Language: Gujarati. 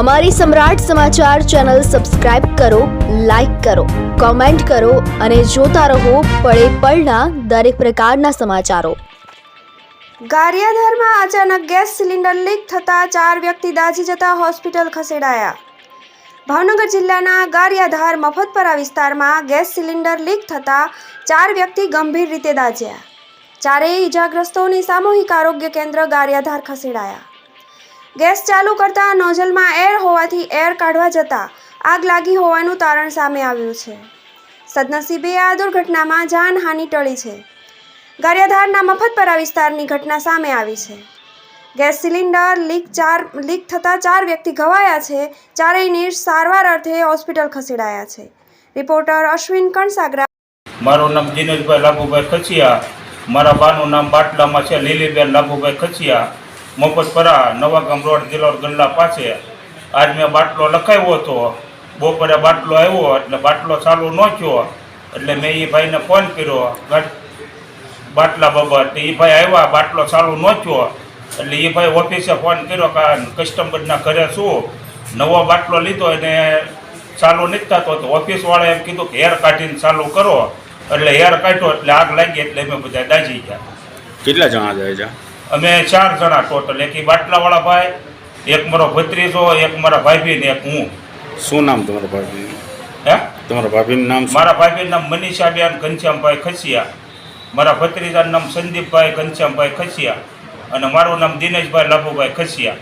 અમારી સમ્રાટ સમાચાર ચેનલ સબસ્ક્રાઇબ કરો, લાઇક કરો, કોમેન્ટ કરો અને જોતા રહો પળે પળના દરેક પ્રકારના સમાચારો. ગારિયાધારમાં અચાનક ગેસ સિલિન્ડર લીક થતાં ચાર વ્યક્તિ દાઝી જતા હોસ્પિટલ ખસેડાયા. ભાવનગર જિલ્લાના ગારિયાધાર મફતપરા વિસ્તારમાં ગેસ સિલિન્ડર લીક થતાં ચાર વ્યક્તિ ગંભીર રીતે દાઝ્યા. ચારેય ઇજાગ્રસ્તોની સામૂહિક આરોગ્ય કેન્દ્ર ગારિયાધાર ખસેડાયા. ગેસ ચાલુ કરતા નોઝલમાં એર હોવાથી એર કાઢવા જતાં આગ લાગી હોવાનું તારણ સામે આવ્યું છે. સદનસીબે આ દુર્ઘટનામાં જાનહાનિ ટળી છે. ગારિયાધારના મફતપરા વિસ્તારની ઘટના સામે આવી છે. ગેસ સિલિન્ડર લીક ચાર, લીક થતાં ચાર વ્યક્તિ ઘવાયા છે. ચારેયની સારવાર અર્થે હોસ્પિટલ ખસેડાયા છે. રિપોર્ટર અશ્વિન કણસાગરા. મારું નામ દિનેશભાઈ લાભુભાઈ ખચિયા. મારા બાનું નામ બાટલામાં છે, લીલીબેન લાભુભાઈ ખચિયા. મફતપરા નવાગામ રોડ ગિલોર ગલ્લા પાસે. આજ મેં બાટલો લખાવ્યો હતો. બપોરે બાટલો આવ્યો એટલે બાટલો ચાલુ ન થયો. એટલે મેં એ ભાઈને ફોન કર્યો બાટલા બાબત એ ભાઈ આવ્યા, બાટલો ચાલુ ન થયો. એટલે એ ભાઈ ઓફિસે ફોન કર્યો કે કસ્ટમરના ઘરે શું? નવો બાટલો લીધો એને ચાલુ નથી થતો. તો ઓફિસવાળા એમ કીધું કે, હેર કાઢીને ચાલુ કરો. એટલે હેર કાઢ્યો એટલે આગ લાગી એટલે અમે બધા દાજી ગયા. કેટલા જણા જાય છે અમે ચાર જણા ટોટલ એક બાટલાવાળા ભાઈ એક મારો ભત્રીજો એક મારા ભાભી ને એક હું. શું નામ તમારા ભાભી? હે? તમારા ભાભીનું નામ શું? મારા ભાભીનું નામ મનીષાબેન ઘનશ્યામભાઈ ખસિયા. મારા ભત્રીજાનું નામ સંદીપભાઈ ઘનશ્યામભાઈ ખસિયા. અને મારું નામ દિનેશભાઈ લાભુભાઈ ખસિયા.